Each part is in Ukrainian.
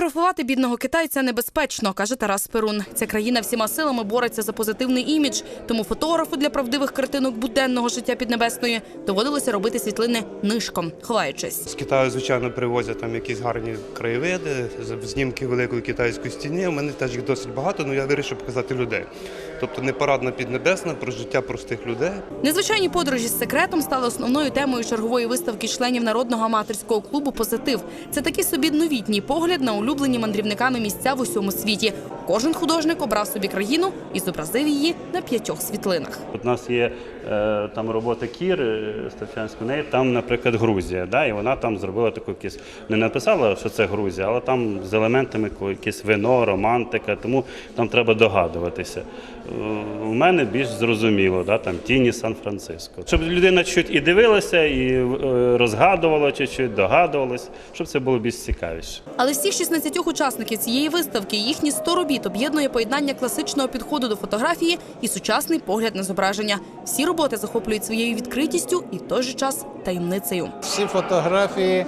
Фотографувати бідного китайця небезпечно, каже Тарас Перун. Ця країна всіма силами бореться за позитивний імідж, тому фотографу для правдивих картинок буденного життя Піднебесної доводилося робити світлини нишком, ховаючись. З Китаю, звичайно, привозять там якісь гарні краєвиди, знімки великої китайської стіни. У мене теж їх досить багато, але я вирішив показати людей. Тобто не парадна піднебесна про життя простих людей. Незвичайні подорожі з секретом стали основною темою чергової виставки членів народного аматорського клубу Позитив. Це такий собі новітній погляд на улюблені мандрівниками місця в усьому світі. Кожен художник обрав собі країну і зобразив її на п'ятьох світлинах. У нас є е, там робота Кір Ставчанської неї, там, наприклад, Грузія. Да, і вона там зробила таку якісь, не написала, що це Грузія, але там з елементами якесь вино, романтика, тому там треба догадуватися. Е, У мене більш зрозуміло, да, там тіні Сан-Франциско. Щоб людина чуть і дивилася, і е, розгадувала, чи чуть догадувалась, щоб це було більш цікавіше. Але всіх 16 учасників цієї виставки їхні 100 робіт об'єднує поєднання класичного підходу до фотографії і сучасний погляд на зображення. Всі роботи захоплюють своєю відкритістю і в той же час таємницею. Всі фотографії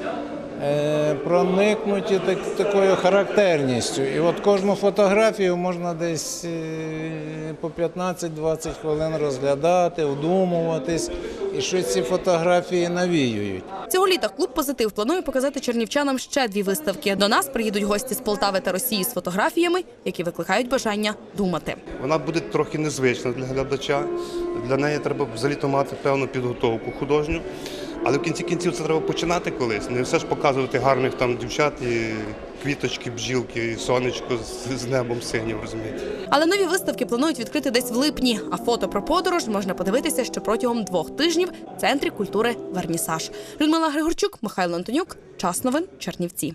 проникнуті так, такою характерністю. І от кожну фотографію можна десь е, по 15-20 хвилин розглядати, вдумуватись, і що ці фотографії навіюють. Цього літа клуб позитив планує показати чернівчанам ще дві виставки. До нас приїдуть гості з Полтави та Росії з фотографіями, які викликають бажання думати. Вона буде трохи незвична для глядача. Для неї треба взагалі мати певну підготовку художню. Але в кінці кінців це треба починати колись. Не все ж показувати гарних там дівчат і квіточки, бджілки, і сонечко з, з небом синім, розумієте. Але нові виставки планують відкрити десь в липні. А фото про подорож можна подивитися ще протягом двох тижнів в центрі культури Вернісаж. Людмила Григорчук, Михайло Антонюк. Час новин Чернівці.